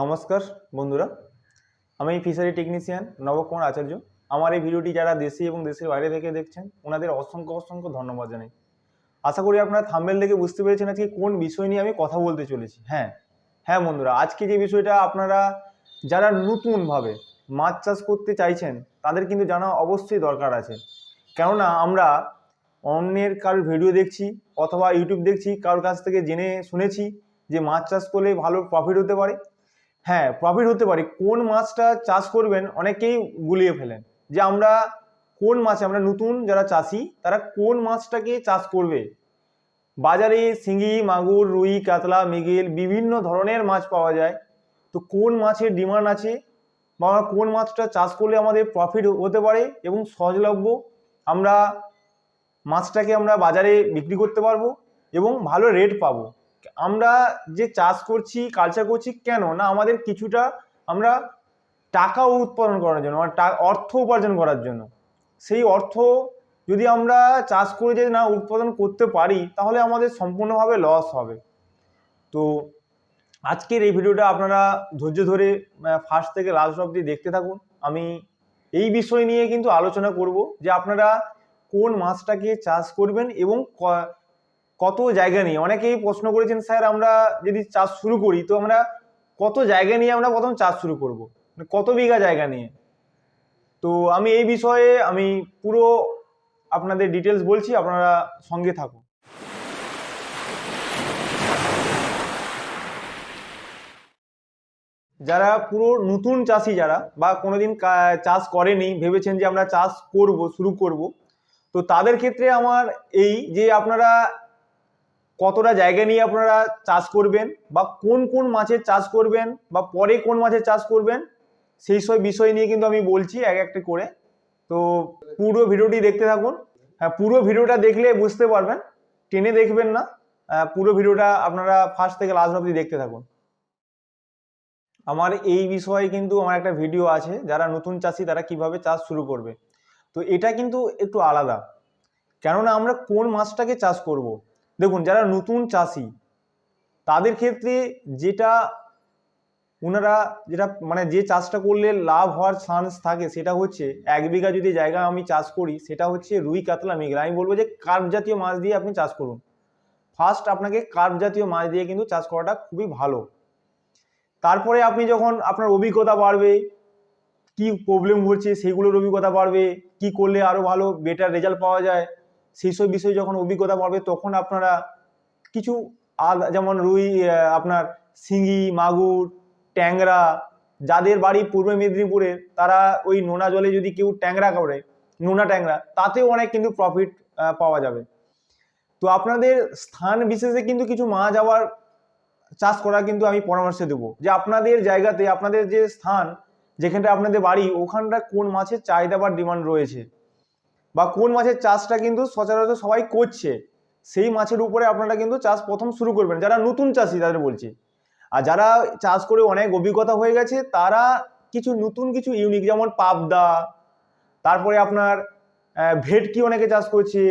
নমস্কার, বন্ধুরা। আমি ফিশারি টেকনিশিয়ান নবকুমার আচার্য। আমার এই ভিডিওটি যারা দেশে এবং দেশের বাইরে থেকে দেখছেন, ওনাদের অসংখ্য অসংখ্য ধন্যবাদ জানাই। আশা করি আপনারা থাম্বেল দেখে বুঝতে পেরেছেন আজকে কোন বিষয় নিয়ে আমি কথা বলতে চলেছি। হ্যাঁ হ্যাঁ বন্ধুরা, আজকে যে বিষয়টা আপনারা যারা নতুনভাবে মাছ চাষ করতে চাইছেন, তাদের কিন্তু জানা অবশ্যই দরকার আছে। কেননা, আমরা অন্যের কারোর ভিডিও দেখছি অথবা ইউটিউব দেখছি, কারোর কাছ থেকে জেনে শুনেছি যে মাছ চাষ করলে ভালো প্রফিট হতে পারে। হ্যাঁ প্রফিট হতে পারে। কোন মাছটা চাষ করবেন অনেকেই গুলিয়ে ফেলেন যে আমরা কোন মাছে, আমরা নতুন যারা চাষি, তারা কোন মাছটাকে চাষ করবে? বাজারে শিঙি, মাগুর, রুই, কাতলা, মৃগেল বিভিন্ন ধরনের মাছ পাওয়া যায়। তো কোন মাছের ডিমান্ড আছে বা আমরা কোন মাছটা চাষ করলে আমাদের প্রফিট হতে পারে এবং সহজলভ্য আমরা মাছটাকে আমরা বাজারে বিক্রি করতে পারব এবং ভালো রেট পাবো? আমরা যে চাষ করছি কালচার করছি কেন? না, আমাদের কিছুটা আমরা টাকা উৎপাদন করার জন্য মানে অর্থ উপার্জন করার জন্য। সেই অর্থ যদি আমরা চাষ করে যদি না উৎপাদন করতে পারি, তাহলে আমাদের সম্পূর্ণভাবে লস হবে। তো আজকের এই ভিডিওটা আপনারা ধৈর্য ধরে ফার্স্ট থেকে লাস্ট অবধি দেখতে থাকুন। আমি এই বিষয় নিয়ে কিন্তু আলোচনা করব যে আপনারা কোন মাছটাকে চাষ করবেন এবং কত জায়গা নিয়ে? অনেকেই প্রশ্ন করেছেন, স্যার, আমরা যদি চাষ শুরু করি, তো আমরা কত জায়গা নিয়ে আমরা প্রথম চাষ শুরু করব? মানে কত বিঘা জায়গা নিয়ে? তো আমি এই বিষয়ে আমি পুরো আপনাদের ডিটেলস বলছি, আপনারা সঙ্গে থাকুন। যারা পুরো নতুন চাষি যারা বা কোনোদিন চাষ করেনি, ভেবেছেন যে আমরা চাষ করব, শুরু করব, তো তাদের ক্ষেত্রে আমার এই যে আপনারা কতটা জায়গা নিয়ে আপনারা চাষ করবেন বা কোন কোন মাছের চাষ করবেন বা পরে কোন মাছের চাষ করবেন, সেই সব বিষয় নিয়ে কিন্তু আমি বলছি এক একটা করে। তো পুরো ভিডিওটি দেখতে থাকুন। হ্যাঁ পুরো ভিডিওটা দেখলে বুঝতে পারবেন, টেনে দেখবেন না। পুরো ভিডিওটা আপনারা ফার্স্ট থেকে লাস্ট অবধি দেখতে থাকুন। আমার এই বিষয়ে কিন্তু আমার একটা ভিডিও আছে, যারা নতুন চাষি তারা কীভাবে চাষ শুরু করবে। তো এটা কিন্তু একটু আলাদা। কেননা আমরা কোন মাছটাকে চাষ করব। দেখুন, যারা নতুন চাষি, তাদের ক্ষেত্রে যেটা ওনারা যেটা মানে যে চাষটা করলে লাভ হওয়ার চান্স থাকে সেটা হচ্ছে, এক বিঘা যদি জায়গা আমি চাষ করি, সেটা হচ্ছে রুই, কাতলা মৃগেল আমি বলব যে কার্প জাতীয় মাছ দিয়ে আপনি চাষ করুন। ফার্স্ট আপনাকে কার্প জাতীয় মাছ দিয়ে কিন্তু চাষ করাটা খুবই ভালো। তারপরে আপনি যখন আপনার অভিজ্ঞতা বাড়বে, কি প্রবলেম হচ্ছে, সেগুলোর অভিজ্ঞতা বাড়বে, কি করলে আরও ভালো বেটার রেজাল্ট পাওয়া যায় সেই সব বিষয়ে যখন অভিজ্ঞতা বাড়বে, তখন আপনারা কিছু আলাদা যেমন রুই আপনার শিঙি, মাগুর, ট্যাংরা, যাদের বাড়ি পূর্ব মেদিনীপুরে, তারা ওই নোনা জলে যদি কেউ ট্যাংরা করে, নোনা ট্যাংরা, তাতেও অনেক কিন্তু প্রফিট পাওয়া যাবে। তো আপনাদের স্থান বিশেষে কিন্তু কিছু মাছ আবার চাষ করা কিন্তু আমি পরামর্শ দেবো। যে আপনাদের জায়গাতে, আপনাদের যে স্থান যেখানটা আপনাদের বাড়ি ওখানটা কোন মাছের চাহিদা বা ডিমান্ড রয়েছে? বা কোন মাছের চাষটা কিন্তু সচরাচর সবাই করছে, সেই মাছের উপরে আপনারা কিন্তু চাষ প্রথম শুরু করবেন। যারা নতুন চাষি তাদের বলছি। আর যারা চাষ করে অনেক অভিজ্ঞতা হয়ে গেছে, তারা কিছু নতুন কিছু ইউনিক যেমন পাবদা, তারপরে আপনার ভেটকি অনেকে চাষ করছে,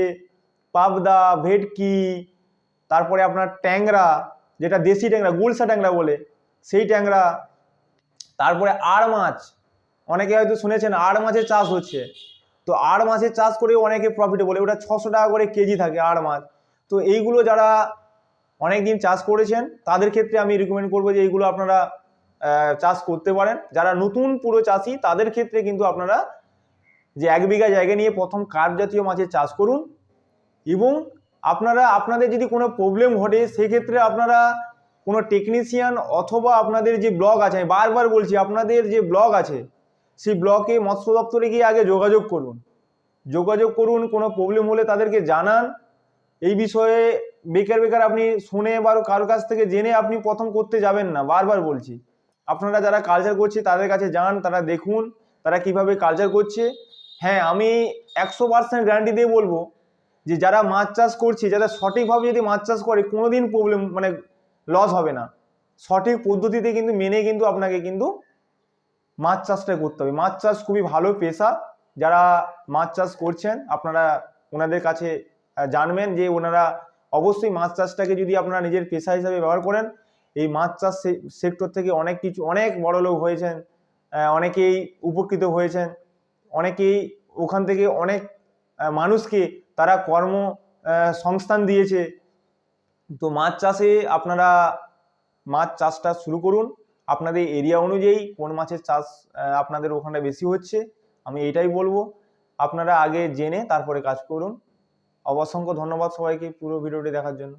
পাবদা, ভেটকি, তারপরে আপনার ট্যাংরা, যেটা দেশি ট্যাংরা গুলসা ট্যাংরা বলে, সেই ট্যাংরা, তারপরে আড় মাছ অনেকে হয়তো শুনেছেন আড় মাছের চাষ হচ্ছে। তো আড় মাছের চাষ করেও অনেকে প্রফিটেবল ওটা ছশো টাকা করে কেজি থাকে আড় মাছ। তো এইগুলো যারা অনেক দিন চাষ করেছেন, তাদের ক্ষেত্রে আমি রিকমেন্ড করব যে এইগুলো আপনারা চাষ করতে পারেন। যারা নতুন পুরো চাষি, তাদের ক্ষেত্রে কিন্তু আপনারা যে এক বিঘা জায়গা নিয়ে প্রথম কার্প জাতীয় মাছের চাষ করুন এবং আপনারা, আপনাদের যদি কোনো প্রবলেম ঘটে, সেক্ষেত্রে আপনারা কোনো টেকনিশিয়ান অথবা আপনাদের যে ব্লগ আছে, আমি বারবার বলছি, আপনাদের যে ব্লগ আছে সেই ব্লকে মৎস্য দপ্তরে গিয়ে আগে যোগাযোগ করুন। যোগাযোগ করুন, কোনো প্রবলেম হলে তাদেরকে জানান। এই বিষয়ে বেকার বেকার আপনি শুনে বা কারোর কাছ থেকে জেনে আপনি প্রথম করতে যাবেন না, বারবার বলছি। আপনারা যারা কালচার করছে তাদের কাছে যান, তারা দেখুন, তারা কীভাবে কালচার করছে। হ্যাঁ আমি একশো পার্সেন্ট গ্যারান্টি দিয়ে বলব যে যারা মাছ চাষ করছে, যারা সঠিকভাবে যদি মাছ চাষ করে, কোনোদিন প্রবলেম মানে লস হবে না। সঠিক পদ্ধতিতে কিন্তু মেনে কিন্তু আপনাকে কিন্তু মাছ চাষটা করতে হবে। মাছ চাষ খুবই ভালো পেশা। যারা মাছ চাষ করছেন, আপনারা ওনাদের কাছে জানবেন যে ওনারা অবশ্যই মাছ চাষটাকে যদি আপনারা নিজের পেশা হিসাবে ব্যবহার করেন, এই মাছ চাষ সেক্টর থেকে অনেক কিছু, অনেক বড় লোক হয়েছেন অনেকেই উপকৃত হয়েছেন, অনেকেই ওখান থেকে অনেক মানুষকে তারা কর্ম সংস্থান দিয়েছে। তো মাছ চাষে আপনারা মাছ চাষটা শুরু করুন। আপনাদের এরিয়া অনুযায়ী কোন মাছের চাষ আপনাদের ওখানে বেশি হচ্ছে, আমি এটাই বলব। আপনারা আগে জেনে তারপরে কাজ করুন। অসংখ্য ধন্যবাদ সবাইকে পুরো ভিডিওটি দেখার জন্য।